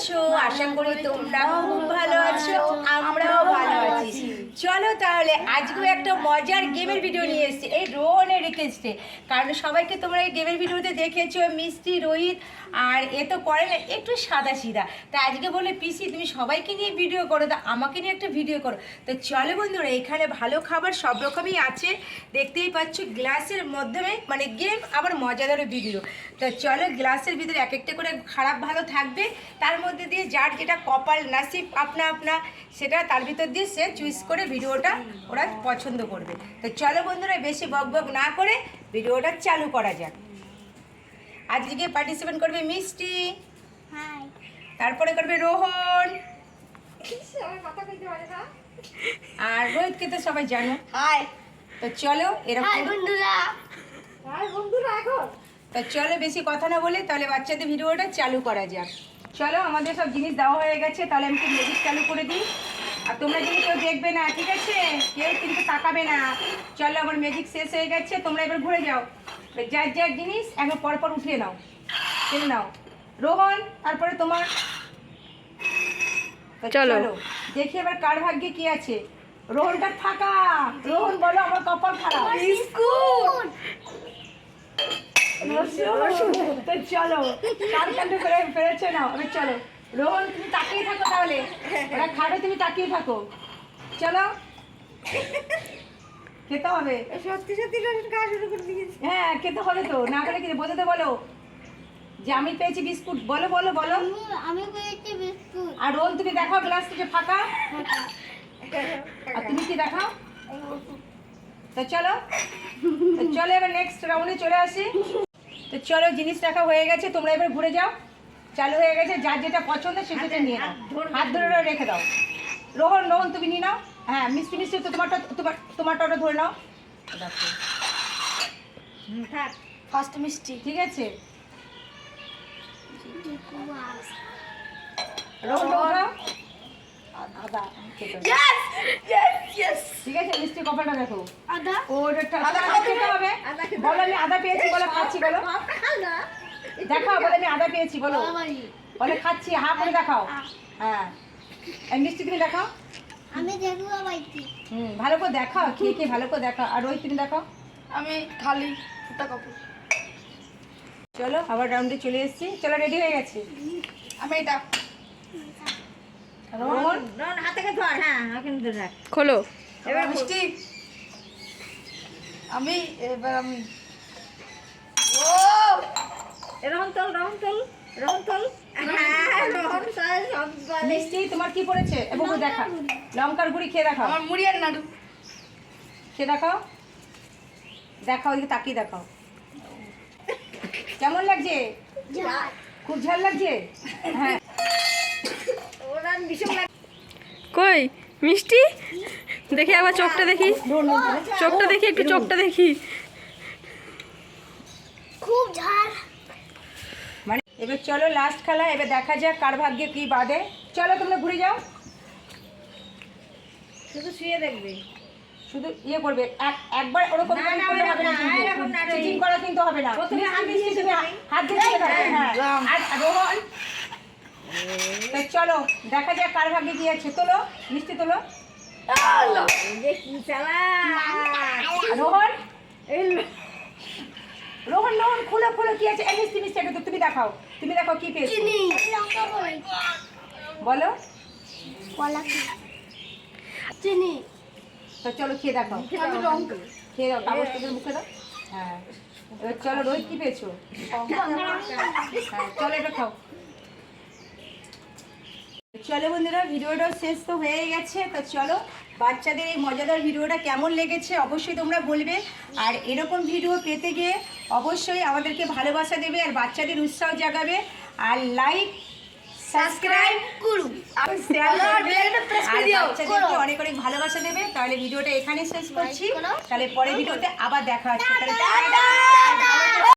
আছো আশা করি তোমরা খুব ভালো আছো আমরাও চলো তাহলে, আজকেও একটা মজার গেমের ভিডিও নিয়ে এসেছি। এই রোহনের রিকোয়েস্টে কারণ সবাইকে তোমরা এই গেমের ভিডিওতে দেখেছ, মিষ্টি, রোহিত, আর এ তো করে না, একটু সাদা সিধা। তা আজকে বলে, পিসি, তুমি সবাইকে নিয়ে ভিডিও করো, তা আমাকে নিয়ে একটা ভিডিও করো। তো চলো বন্ধুরা, এখানে ভালো খাবার সব রকমই আছে। দেখতেই পাচ্ছ, গ্লাসের মাধ্যমে মানে গেম আবার মজাদারও ভিডিও তো চলো, গ্লাসের ভিতরে এক একটা করে খারাপ ভালো থাকবে। তার মধ্যে দিয়ে যার যেটা কপাল, নাসিব, আপনা আপনা, সেটা তার ভিতর দিয়ে সে চুজ করে ভিডিওটা ওরা পছন্দ করবে। তো চলো বন্ধুরা বেশি বক বক না করে ভিডিওটা চালু করা যাক। আজকে পার্টিসিপেট করবে? মিষ্টি। তারপরে করবে রোহন। আর রোহিতকে তো সবাই জানো। হাই তো চলো এরকম বন্ধুরা। তো চলো বেশি কথা না বলে তাহলে বাচ্চাদের ভিডিওটা চালু করা যাক। চলো আমাদের সব জিনিস দেওয়া হয়ে গেছে তাহলে আমি একটু মিউজিক চালু করে দিই। আর তোমরা কিন্তু কেউ দেখবে না ঠিক আছে? কেউ কিন্তু তাকাবে না। চলো আমার ম্যাজিক শেষ হয়ে গেছে তোমরা এবার ঘুরে যাও। যার যার জিনিস একবার পর পর উঠিয়ে নাও। টেনে নাও। রোহন তারপরে তোমার। চলো। দেখি এবার কার ভাগ্যে কি আছে। রোহনটা ফাঁকা। রোহন বলো আমার কপাল খারাপ। বিস্কুট তো চলো কান কান্ড করে ফেরেছে না এবার চলো। রোহন তুমি তাকিয়ে থাকো তাহলে। ওরা খাবে তুমি তাকিয়ে থাকো। চলো। খেতে হবে। সত্যি সত্যি রসুন খাওয়া শুরু করে দিয়েছি। হ্যাঁ খেতে হবে তো। না করে কি বোঝাতে বলো। যে আমি পেয়েছি বিস্কুট। বলো বলো বলো। আমি পেয়েছি বিস্কুট। আর রোহন তুমি দেখাও গ্লাস থেকে ফাঁকা। আর তুমি কি দেখাও? তো চলো। তো চলো এবার নেক্সট রাউন্ডে চলে আসি। তো চলো জিনিস রাখা হয়ে গেছে। তোমরা এবার ঘুরে যাও। চালু হয়ে গেছে যার যেটা পছন্দ সে সেটা নিয়ে নাও। হাত ধরে ধরে রেখে দাও। রোহন রোহন তুমি নিয়ে নাও। হ্যাঁ মিষ্টি মিষ্টি তো তোমারটা তোমার তোমারটা ওটা ধরে নাও। ফার্স্ট মিষ্টি। ঠিক আছে। রোহন উঠাও। আদা। খেতে হবে। ইয়েস ইয়েস ইয়েস ঠিক আছে মিষ্টি কপালটা দেখো। আদা। ও ওটা আদা আদা? খেতে হবে। বলো আমি আদা পেয়েছি বলো খাচ্ছি বলো। আদা। দেখাও বলে আমি আদা পেয়েছি বলো। বলে খাচ্ছি হা করে দেখাও। হ্যাঁ। মিষ্টি তুমি দেখাও। আমি দেখব বাইতি হুম ভালো করে দেখাও খেয়ে খেয়ে ভালো করে দেখাও। আর ওই তুমি দেখাও। আমি খালি একটা কাপড়। চলো আবার রাউন্ডে চলে এসেছি। চলো রেডি হয়ে গেছে? আমি এটা। হ্যাঁ কিন্তু খোলো। এবার মিষ্টি। আমি এবার আমি ও রহন তল রহন তল রহন তল হ্যাঁ মিষ্টি তোমার কি পড়েছে? এবং দেখা। লঙ্কার গুঁড়ি। খেয়ে দেখাও। আমার মুড়ি আর নাড়ু। খেয়ে দেখাও। দেখাও তাকিয়ে দেখাও। কেমন লাগছে? খুব ঝাল লাগছে? হ্যাঁ। ভীষণ কই? মিষ্টি? দেখি আবার চোখটা দেখি। চোখটা দেখি একটু চোখটা দেখি। খুব ঝাল। এবার চলো লাস্ট খেলা এবার দেখা যাক কার ভাগ্যে কি বাদে চলো তোমরা ঘুরে যাও। শুধু শুয়ে দেখবে। শুধু ইয়ে করবে এক- একবার ওরকম চিটিং করা কিন্তু হবে না। মিষ্টি, হাত দিয়ে তুমি হাত দিয়ে দেবে, হ্যাঁ, হ্যাঁ। আর রোহন। তো চলো দেখা যাক কার ভাগ্যে কি আছে। তোলো মিষ্টি তোলো। রোহন। রোহন রোহন খুলো খুলো কি আছে? মিষ্টি মিষ্টি আগে তো তুমি দেখাও। তুমি দেখাও কি পেয়েছ। বলো। কলা চিনি। তো চলো খেয়ে লঙ্কা খেয়ে দাও কাগজ থেকে মুখে দাও। হ্যাঁ। এবার চলো রোহিত কি পেয়েছ? হ্যাঁ চলো এটা খাও। চলো বন্ধুরা ভিডিওটা শেষ তো হয়ে গেছে। তো চলো বাচ্চাদের এই মজাদার ভিডিওটা কেমন লেগেছে অবশ্যই তোমরা বলবে। আর এরকম ভিডিও পেতে গিয়ে অবশ্যই আমাদেরকে ভালোবাসা দেবে আর বাচ্চাদের উৎসাহ জাগাবে। আর লাইক সাবস্ক্রাইব করুন। আর অনেক অনেক ভালোবাসা দেবে। তাহলে ভিডিওটা এখানে শেষ করছি। তাহলে পরের ভিডিওতে আবার দেখা হচ্ছে।